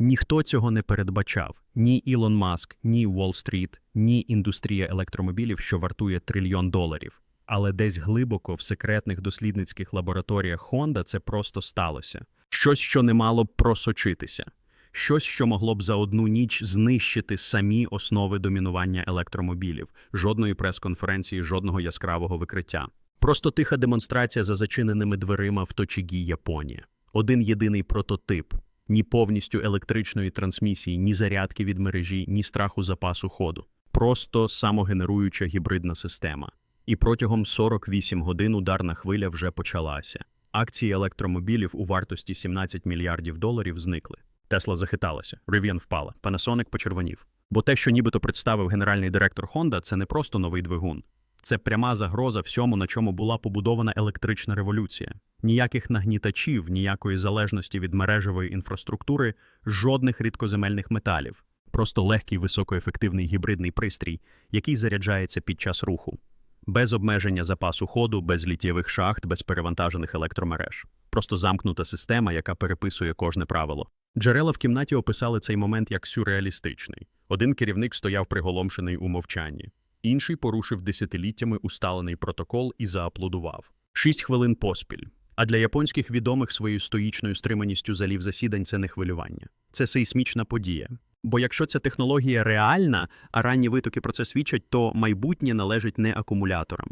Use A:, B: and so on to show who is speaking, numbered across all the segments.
A: Ніхто цього не передбачав: ні Ілон Маск, ні Уолл-стріт, ні індустрія електромобілів, що вартує трильйон доларів. Але десь глибоко в секретних дослідницьких лабораторіях Honda це просто сталося. Щось, що не мало б просочитися. Щось, що могло б за одну ніч знищити самі основи домінування електромобілів, жодної прес-конференції, жодного яскравого викриття. Просто тиха демонстрація за зачиненими дверима в Точігі, Японія. Один єдиний прототип. Ні повністю електричної трансмісії, ні зарядки від мережі, ні страху запасу ходу. Просто самогенеруюча гібридна система. І протягом 48 годин ударна хвиля вже почалася. Акції електромобілів у вартості 17 мільярдів доларів зникли. Тесла захиталася, Rivian впала, Panasonic почервонів. Бо те, що нібито представив генеральний директор Honda, це не просто новий двигун. Це пряма загроза всьому, на чому була побудована електрична революція. Ніяких нагнітачів, ніякої залежності від мережевої інфраструктури, жодних рідкоземельних металів. Просто легкий високоефективний гібридний пристрій, який заряджається під час руху. Без обмеження запасу ходу, без літтєвих шахт, без перевантажених електромереж. Просто замкнута система, яка переписує кожне правило. Джерела в кімнаті описали цей момент як сюрреалістичний. Один керівник стояв приголомшений у мовчанні, інший порушив десятиліттями усталений протокол і зааплодував. Шість хвилин поспіль. А для японських відомих своєю стоїчною стриманістю залів засідань це не хвилювання. Це сейсмічна подія. Бо якщо ця технологія реальна, а ранні витоки про це свідчать, то майбутнє належить не акумуляторам.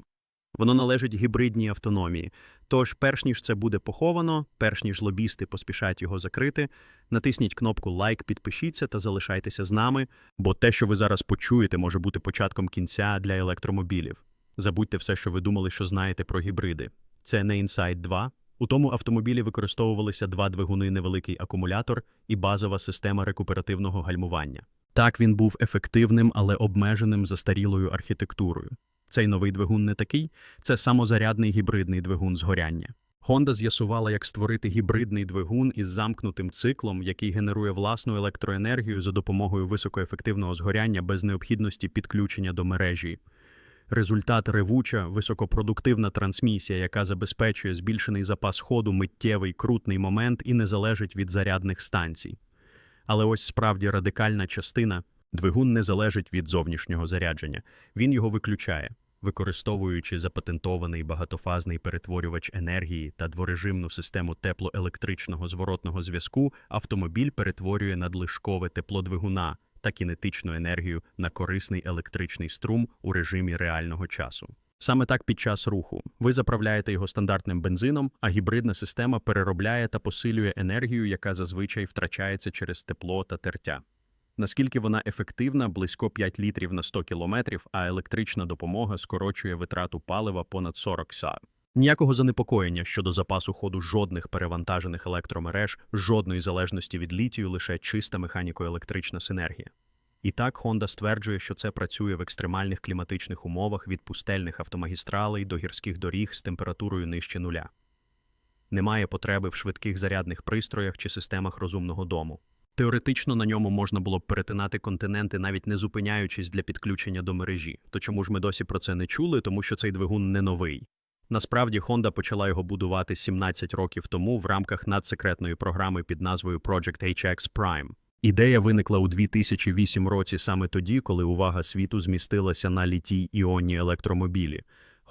A: Воно належить гібридній автономії. Тож, перш ніж це буде поховано, перш ніж лобісти поспішають його закрити, натисніть кнопку лайк, підпишіться та залишайтеся з нами, бо те, що ви зараз почуєте, може бути початком кінця для електромобілів. Забудьте все, що ви думали, що знаєте про гібриди. Це не Insight 2. У тому автомобілі використовувалися два двигуни, невеликий акумулятор і базова система рекуперативного гальмування. Так він був ефективним, але обмеженим застарілою архітектурою. Цей новий двигун не такий, це самозарядний гібридний двигун згоряння. Honda з'ясувала, як створити гібридний двигун із замкнутим циклом, який генерує власну електроенергію за допомогою високоефективного згоряння без необхідності підключення до мережі. Результат ревуча, високопродуктивна трансмісія, яка забезпечує збільшений запас ходу, миттєвий крутний момент і не залежить від зарядних станцій. Але ось справді радикальна частина двигун не залежить від зовнішнього зарядження, він його виключає, використовуючи запатентований багатофазний перетворювач енергії та дворежимну систему теплоелектричного зворотного зв'язку, автомобіль перетворює надлишкове тепло двигуна та кінетичну енергію на корисний електричний струм у режимі реального часу. Саме так під час руху ви заправляєте його стандартним бензином, а гібридна система переробляє та посилює енергію, яка зазвичай втрачається через тепло та тертя. Наскільки вона ефективна, близько 5 літрів на 100 кілометрів, а електрична допомога скорочує витрату палива понад 40 са. Ніякого занепокоєння щодо запасу ходу жодних перевантажених електромереж, жодної залежності від літію, лише чиста механіко-електрична синергія. І так Honda стверджує, що це працює в екстремальних кліматичних умовах від пустельних автомагістралей до гірських доріг з температурою нижче нуля. Немає потреби в швидких зарядних пристроях чи системах розумного дому. Теоретично на ньому можна було б перетинати континенти, навіть не зупиняючись для підключення до мережі. То чому ж ми досі про це не чули, тому що цей двигун не новий. Насправді Honda почала його будувати 17 років тому в рамках надсекретної програми під назвою Project HX Prime. Ідея виникла у 2008 році саме тоді, коли увага світу змістилася на літій іонні електромобілі.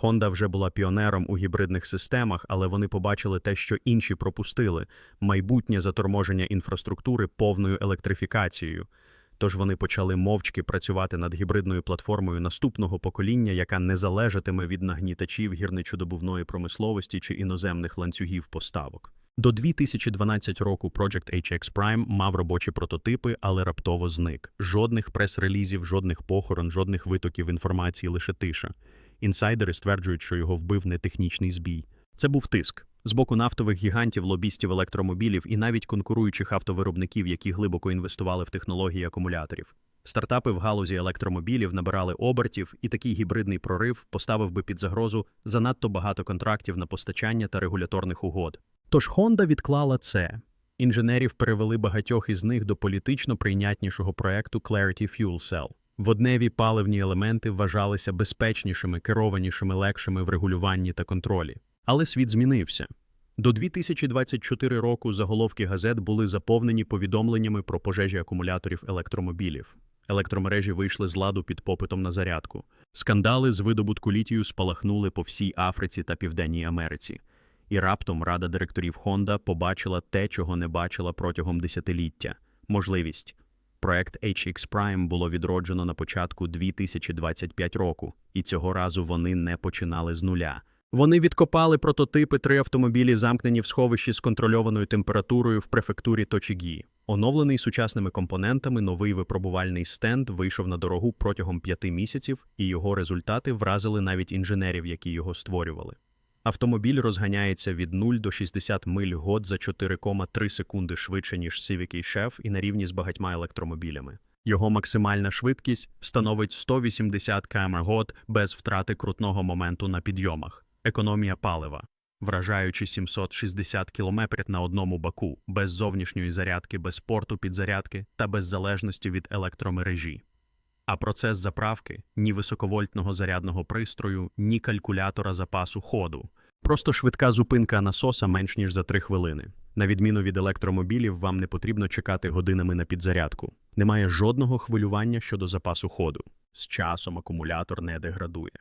A: Honda вже була піонером у гібридних системах, але вони побачили те, що інші пропустили майбутнє заторможення інфраструктури повною електрифікацією. Тож вони почали мовчки працювати над гібридною платформою наступного покоління, яка не залежатиме від нагнітачів гірничодобувної промисловості чи іноземних ланцюгів поставок. До 2012 року Project HX Prime мав робочі прототипи, але раптово зник. Жодних прес-релізів, жодних похорон, жодних витоків інформації, лише тиша. Інсайдери стверджують, що його вбив не технічний збій. Це був тиск з боку нафтових гігантів, лобістів електромобілів і навіть конкуруючих автовиробників, які глибоко інвестували в технології акумуляторів. Стартапи в галузі електромобілів набирали обертів, і такий гібридний прорив поставив би під загрозу занадто багато контрактів на постачання та регуляторних угод. Тож Honda відклала це. Інженерів перевели багатьох із них до політично прийнятнішого проекту Clarity Fuel Cell. Водневі паливні елементи вважалися безпечнішими, керованішими, легшими в регулюванні та контролі. Але світ змінився. До 2024 року заголовки газет були заповнені повідомленнями про пожежі акумуляторів електромобілів. Електромережі вийшли з ладу під попитом на зарядку. Скандали з видобутку літію спалахнули по всій Африці та Південній Америці. І раптом рада директорів Honda побачила те, чого не бачила протягом десятиліття – можливість. Проект HX Prime було відроджено на початку 2025 року, і цього разу вони не починали з нуля. Вони відкопали прототипи три автомобілі, замкнені в сховищі з контрольованою температурою в префектурі Точігі. Оновлений сучасними компонентами новий випробувальний стенд вийшов на дорогу протягом п'яти місяців, і його результати вразили навіть інженерів, які його створювали. Автомобіль розганяється від 0 до 60 миль год за 4,3 секунди швидше, ніж Civic Chef і на рівні з багатьма електромобілями. Його максимальна швидкість становить 180 км год без втрати крутного моменту на підйомах. Економія палива. Вражаючи 760 км на одному баку, без зовнішньої зарядки, без порту підзарядки та без залежності від електромережі. А процес заправки ні високовольтного зарядного пристрою, ні калькулятора запасу ходу. Просто швидка зупинка насоса менш ніж за 3 хвилини. На відміну від електромобілів, вам не потрібно чекати годинами на підзарядку. Немає жодного хвилювання щодо запасу ходу. З часом акумулятор не деградує.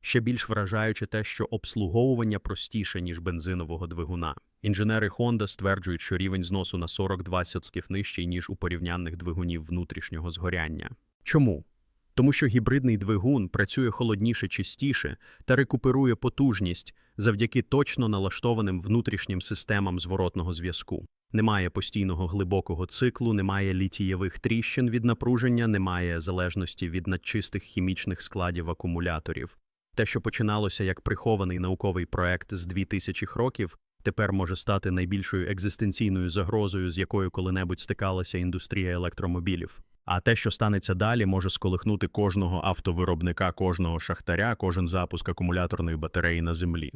A: Ще більш вражаюче те, що обслуговування простіше, ніж бензинового двигуна. Інженери Honda стверджують, що рівень зносу на 42 соцків нижчий, ніж у порівнянних двигунів внутрішнього згоряння. Чому? Тому що гібридний двигун працює холодніше, чистіше та рекуперує потужність завдяки точно налаштованим внутрішнім системам зворотного зв'язку. Немає постійного глибокого циклу, немає літієвих тріщин від напруження, немає залежності від надчистих хімічних складів акумуляторів. Те, що починалося як прихований науковий проект з 2000-х років, тепер може стати найбільшою екзистенційною загрозою, з якою коли-небудь стикалася індустрія електромобілів. А те, що станеться далі, може сколихнути кожного автовиробника, кожного шахтаря, кожен запуск акумуляторної батареї на землі.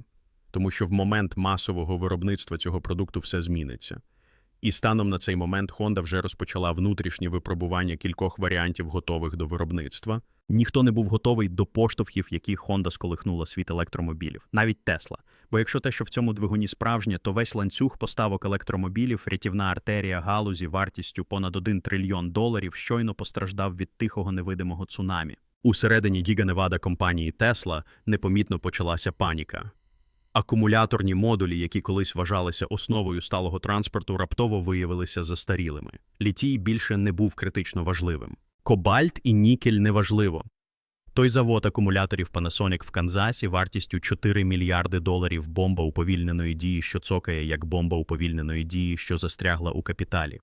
A: Тому що в момент масового виробництва цього продукту все зміниться. І станом на цей момент Honda вже розпочала внутрішнє випробування кількох варіантів, готових до виробництва. Ніхто не був готовий до поштовхів, які Honda сколихнула світ електромобілів, навіть Тесла. Бо якщо те, що в цьому двигуні справжнє, то весь ланцюг поставок електромобілів, рятівна артерія галузі вартістю понад 1 трильйон доларів щойно постраждав від тихого невидимого цунамі. Усередині Гіга-Невада компанії Тесла непомітно почалася паніка. Акумуляторні модулі, які колись вважалися основою сталого транспорту, раптово виявилися застарілими. Літій більше не був критично важливим. Кобальт і нікель неважливо. Той завод акумуляторів Panasonic в Канзасі вартістю 4 мільярди доларів бомба уповільненої дії, що цокає як бомба уповільненої дії, що застрягла у капіталі.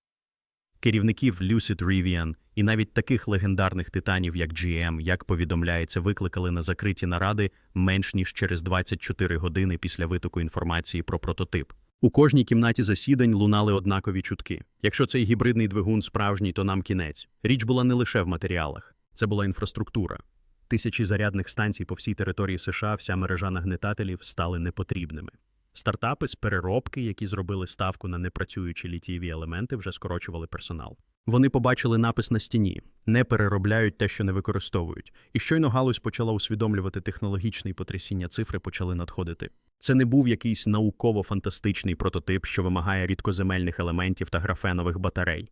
A: Керівників Lucid Rivian і навіть таких легендарних титанів, як GM, як повідомляється, викликали на закриті наради менш ніж через 24 години після витоку інформації про прототип. У кожній кімнаті засідань лунали однакові чутки. Якщо цей гібридний двигун справжній, то нам кінець. Річ була не лише в матеріалах, це була інфраструктура. Тисячі зарядних станцій по всій території США, вся мережа нагнетателів стали непотрібними. Стартапи з переробки, які зробили ставку на непрацюючі літієві елементи, вже скорочували персонал. Вони побачили напис на стіні, не переробляють те, що не використовують. І щойно галузь почала усвідомлювати технологічне потрясіння цифри почали надходити. Це не був якийсь науково-фантастичний прототип, що вимагає рідкоземельних елементів та графенових батарей.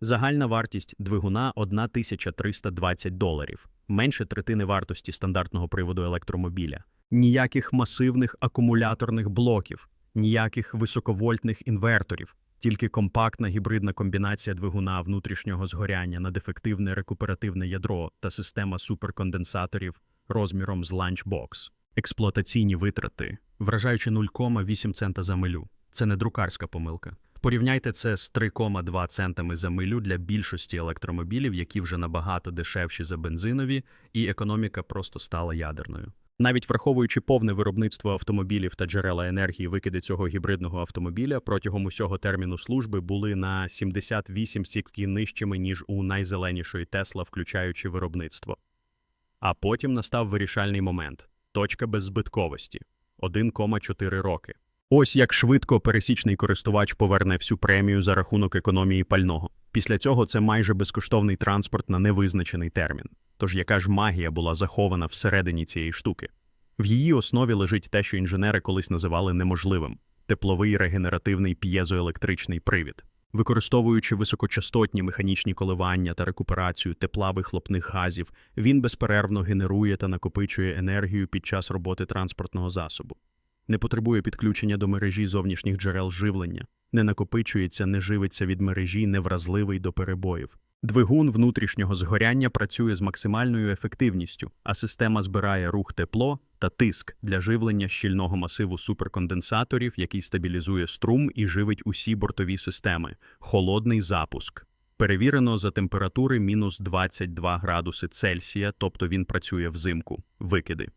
A: Загальна вартість двигуна 1320 доларів, менше третини вартості стандартного приводу електромобіля. Ніяких масивних акумуляторних блоків, ніяких високовольтних інверторів, тільки компактна гібридна комбінація двигуна внутрішнього згоряння на дефективне рекуперативне ядро та система суперконденсаторів розміром з ланчбокс. Експлуатаційні витрати, вражаючи 0,8 цента за милю. Це не друкарська помилка. Порівняйте це з 3,2 центами за милю для більшості електромобілів, які вже набагато дешевші за бензинові, і економіка просто стала ядерною. Навіть враховуючи повне виробництво автомобілів та джерела енергії, викиди цього гібридного автомобіля протягом усього терміну служби були на 78 сікскі нижчими, ніж у найзеленішої Тесла, включаючи виробництво. А потім настав вирішальний момент точка беззбитковості 1,4 роки. Ось як швидко пересічний користувач поверне всю премію за рахунок економії пального. Після цього це майже безкоштовний транспорт на невизначений термін. Тож яка ж магія була захована всередині цієї штуки? В її основі лежить те, що інженери колись називали неможливим тепловий регенеративний п'єзоелектричний привід. Використовуючи високочастотні механічні коливання та рекуперацію тепла вихлопних газів, він безперервно генерує та накопичує енергію під час роботи транспортного засобу. Не потребує підключення до мережі зовнішніх джерел живлення, не накопичується, не живиться від мережі, невразливий до перебоїв. Двигун внутрішнього згоряння працює з максимальною ефективністю, а система збирає рух тепло та тиск для живлення щільного масиву суперконденсаторів, який стабілізує струм і живить усі бортові системи. Холодний запуск. Перевірено за температури мінус 22 градуси Цельсія, тобто він працює взимку. Викиди.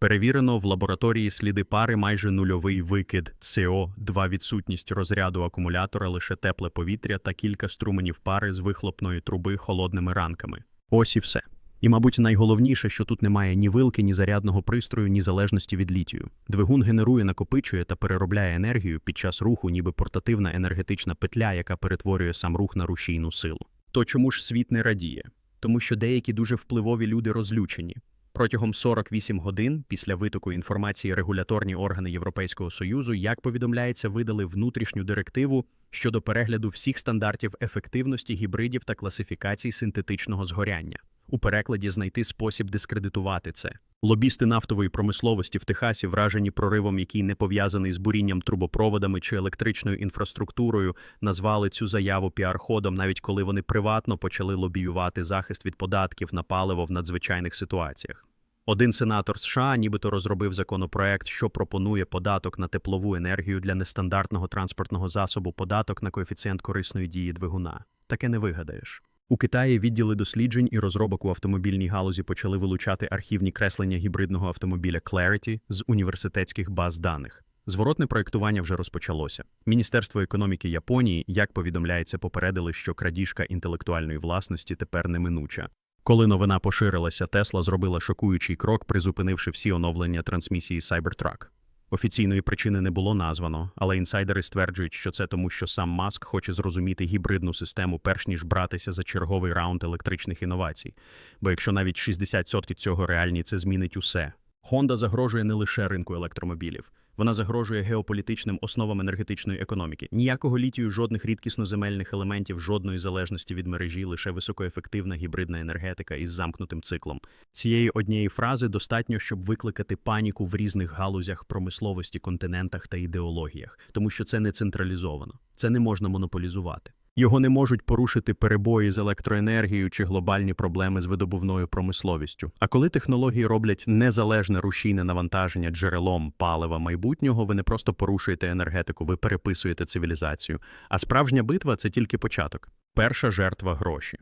A: Перевірено в лабораторії сліди пари майже нульовий викид СО, 2 відсутність розряду акумулятора, лише тепле повітря та кілька струменів пари з вихлопної труби холодними ранками. Ось і все. І, мабуть, найголовніше, що тут немає ні вилки, ні зарядного пристрою, ні залежності від літію. Двигун генерує, накопичує та переробляє енергію під час руху, ніби портативна енергетична петля, яка перетворює сам рух на рушійну силу. То чому ж світ не радіє? Тому що деякі дуже впливові люди розлючені. Протягом 48 годин після витоку інформації регуляторні органи Європейського Союзу, як повідомляється, видали внутрішню директиву щодо перегляду всіх стандартів ефективності гібридів та класифікацій синтетичного згоряння. У перекладі знайти спосіб дискредитувати це. Лобісти нафтової промисловості в Техасі, вражені проривом, який не пов'язаний з бурінням трубопроводами чи електричною інфраструктурою, назвали цю заяву піар-ходом, навіть коли вони приватно почали лобіювати захист від податків на паливо в надзвичайних ситуаціях. Один сенатор США нібито розробив законопроект, що пропонує податок на теплову енергію для нестандартного транспортного засобу, податок на коефіцієнт корисної дії двигуна. Таке не вигадаєш. У Китаї відділи досліджень і розробок у автомобільній галузі почали вилучати архівні креслення гібридного автомобіля Clarity з університетських баз даних. Зворотне проєктування вже розпочалося. Міністерство економіки Японії, як повідомляється, попередили, що крадіжка інтелектуальної власності тепер неминуча. Коли новина поширилася, Тесла зробила шокуючий крок, призупинивши всі оновлення трансмісії Cybertruck. Офіційної причини не було названо, але інсайдери стверджують, що це тому, що сам Маск хоче зрозуміти гібридну систему, перш ніж братися за черговий раунд електричних інновацій. Бо якщо навіть 60% цього реальні, це змінить усе. Honda загрожує не лише ринку електромобілів. Вона загрожує геополітичним основам енергетичної економіки. Ніякого літію, жодних рідкісноземельних елементів, жодної залежності від мережі, лише високоефективна гібридна енергетика із замкнутим циклом. Цієї однієї фрази достатньо, щоб викликати паніку в різних галузях промисловості, континентах та ідеологіях, тому що це не централізовано, це не можна монополізувати. Його не можуть порушити перебої з електроенергією чи глобальні проблеми з видобувною промисловістю. А коли технології роблять незалежне рушійне навантаження джерелом палива майбутнього, ви не просто порушуєте енергетику, ви переписуєте цивілізацію. А справжня битва це тільки початок. Перша жертва гроші.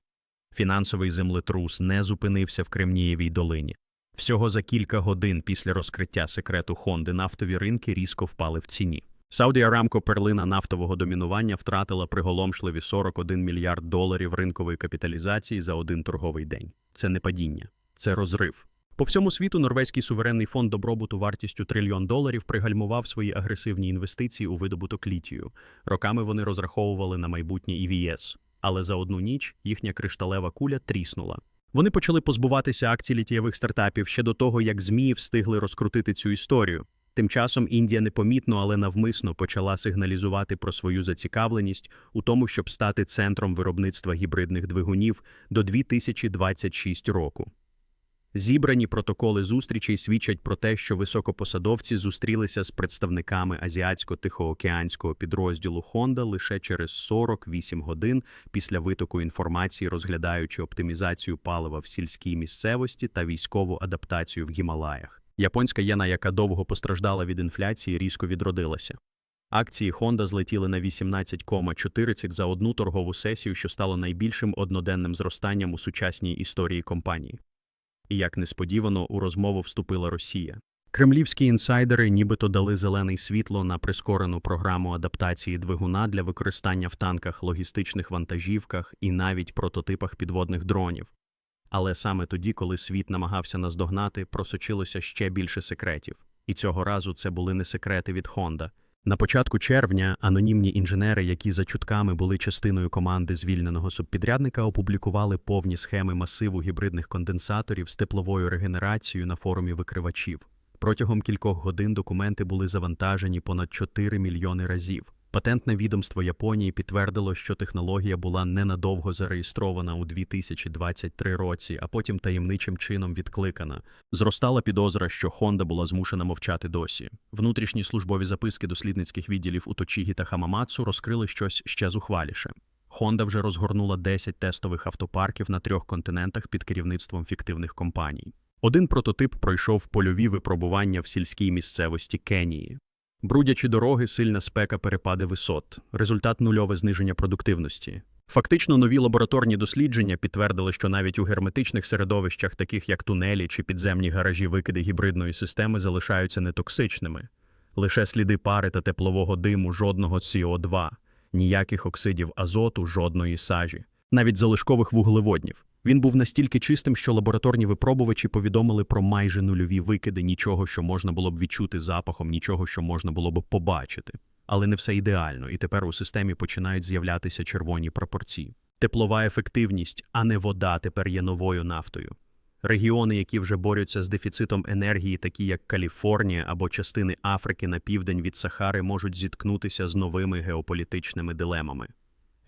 A: Фінансовий землетрус не зупинився в Кремнієвій долині. Всього за кілька годин після розкриття секрету Хонди нафтові ринки різко впали в ціні. Сауді Арамко перлина нафтового домінування втратила приголомшливі 41 мільярд доларів ринкової капіталізації за один торговий день. Це не падіння, це розрив. По всьому світу норвезький суверенний фонд добробуту вартістю трильйон доларів пригальмував свої агресивні інвестиції у видобуток літію. Роками вони розраховували на майбутнє ІВС, але за одну ніч їхня кришталева куля тріснула. Вони почали позбуватися акцій літієвих стартапів ще до того, як ЗМІ встигли розкрутити цю історію. Тим часом Індія непомітно, але навмисно почала сигналізувати про свою зацікавленість у тому, щоб стати центром виробництва гібридних двигунів до 2026 року. Зібрані протоколи зустрічей свідчать про те, що високопосадовці зустрілися з представниками азіатсько-тихоокеанського підрозділу Honda лише через 48 годин після витоку інформації, розглядаючи оптимізацію палива в сільській місцевості та військову адаптацію в Гімалаях. Японська єна, яка довго постраждала від інфляції, різко відродилася. Акції Honda злетіли на 18,40 за одну торгову сесію, що стало найбільшим одноденним зростанням у сучасній історії компанії. І як несподівано у розмову вступила Росія. Кремлівські інсайдери нібито дали зелений світло на прискорену програму адаптації двигуна для використання в танках, логістичних вантажівках і навіть прототипах підводних дронів. Але саме тоді, коли світ намагався наздогнати, просочилося ще більше секретів. І цього разу це були не секрети від Honda. На початку червня анонімні інженери, які за чутками були частиною команди звільненого субпідрядника, опублікували повні схеми масиву гібридних конденсаторів з тепловою регенерацією на форумі викривачів. Протягом кількох годин документи були завантажені понад 4 мільйони разів. Патентне відомство Японії підтвердило, що технологія була ненадовго зареєстрована у 2023 році, а потім таємничим чином відкликана. Зростала підозра, що Honda була змушена мовчати досі. Внутрішні службові записки дослідницьких відділів у Точігі та Хамамацу розкрили щось ще зухваліше. Honda вже розгорнула 10 тестових автопарків на трьох континентах під керівництвом фіктивних компаній. Один прототип пройшов польові випробування в сільській місцевості Кенії. Брудячі дороги, сильна спека, перепади висот, результат нульове зниження продуктивності. Фактично, нові лабораторні дослідження підтвердили, що навіть у герметичних середовищах, таких як тунелі чи підземні гаражі, викиди гібридної системи залишаються нетоксичними. Лише сліди пари та теплового диму, жодного СО2, ніяких оксидів азоту, жодної сажі, навіть залишкових вуглеводнів. Він був настільки чистим, що лабораторні випробувачі повідомили про майже нульові викиди, нічого, що можна було б відчути запахом, нічого, що можна було б побачити. Але не все ідеально, і тепер у системі починають з'являтися червоні пропорції. Теплова ефективність, а не вода, тепер є новою нафтою. Регіони, які вже борються з дефіцитом енергії, такі як Каліфорнія або частини Африки на південь від Сахари, можуть зіткнутися з новими геополітичними дилемами.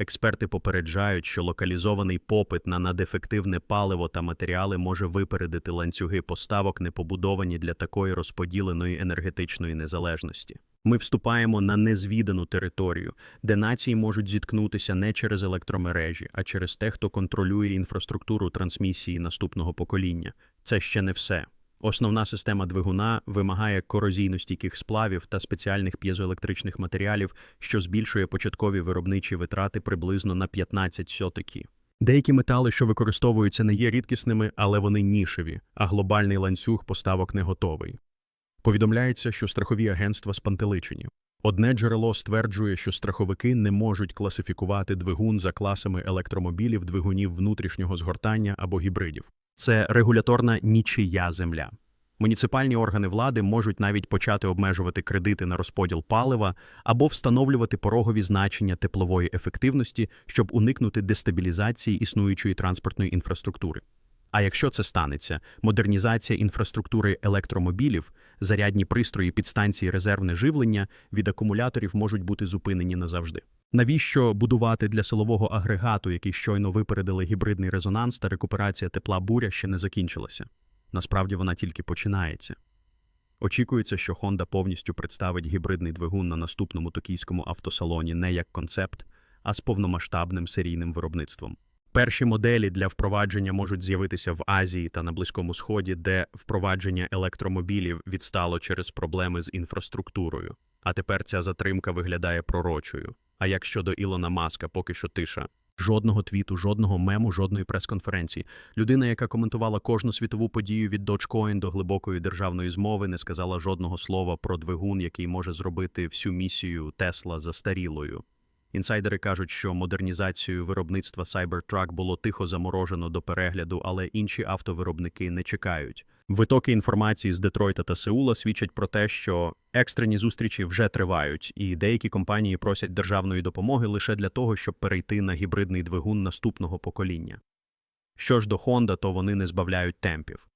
A: Експерти попереджають, що локалізований попит на надефективне паливо та матеріали може випередити ланцюги поставок, не побудовані для такої розподіленої енергетичної незалежності. Ми вступаємо на незвідану територію, де нації можуть зіткнутися не через електромережі, а через те, хто контролює інфраструктуру трансмісії наступного покоління. Це ще не все. Основна система двигуна вимагає корозійностійких сплавів та спеціальних п'єзоелектричних матеріалів, що збільшує початкові виробничі витрати приблизно на 15 сотики. Деякі метали, що використовуються, не є рідкісними, але вони нішеві, а глобальний ланцюг поставок не готовий. Повідомляється, що страхові агентства спантеличені. Одне джерело стверджує, що страховики не можуть класифікувати двигун за класами електромобілів, двигунів внутрішнього згортання або гібридів. Це регуляторна нічия земля. Муніципальні органи влади можуть навіть почати обмежувати кредити на розподіл палива або встановлювати порогові значення теплової ефективності, щоб уникнути дестабілізації існуючої транспортної інфраструктури. А якщо це станеться, модернізація інфраструктури електромобілів, зарядні пристрої підстанції резервне живлення від акумуляторів можуть бути зупинені назавжди. Навіщо будувати для силового агрегату, який щойно випередили гібридний резонанс та рекуперація тепла буря ще не закінчилася? Насправді вона тільки починається. Очікується, що Honda повністю представить гібридний двигун на наступному токійському автосалоні не як концепт, а з повномасштабним серійним виробництвом. Перші моделі для впровадження можуть з'явитися в Азії та на Близькому Сході, де впровадження електромобілів відстало через проблеми з інфраструктурою. А тепер ця затримка виглядає пророчою. А як щодо Ілона Маска, поки що тиша. Жодного твіту, жодного мему, жодної прес-конференції. Людина, яка коментувала кожну світову подію від Dogecoin до глибокої державної змови, не сказала жодного слова про двигун, який може зробити всю місію Тесла застарілою. Інсайдери кажуть, що модернізацію виробництва Cybertruck було тихо заморожено до перегляду, але інші автовиробники не чекають. Витоки інформації з Детройта та Сеула свідчать про те, що екстрені зустрічі вже тривають, і деякі компанії просять державної допомоги лише для того, щоб перейти на гібридний двигун наступного покоління. Що ж до Honda, то вони не збавляють темпів.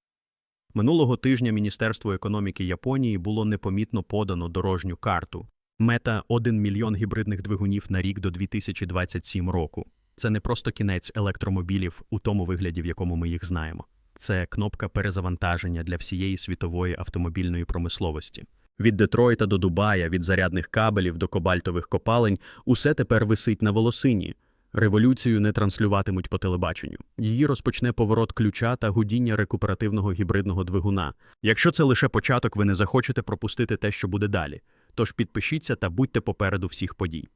A: Минулого тижня Міністерство економіки Японії було непомітно подано дорожню карту. Мета 1 мільйон гібридних двигунів на рік до 2027 року. Це не просто кінець електромобілів у тому вигляді, в якому ми їх знаємо. Це кнопка перезавантаження для всієї світової автомобільної промисловості. Від Детройта до Дубая, від зарядних кабелів до кобальтових копалень, усе тепер висить на волосині. Революцію не транслюватимуть по телебаченню. Її розпочне поворот ключа та гудіння рекуперативного гібридного двигуна. Якщо це лише початок, ви не захочете пропустити те, що буде далі. Тож підпишіться та будьте попереду всіх подій.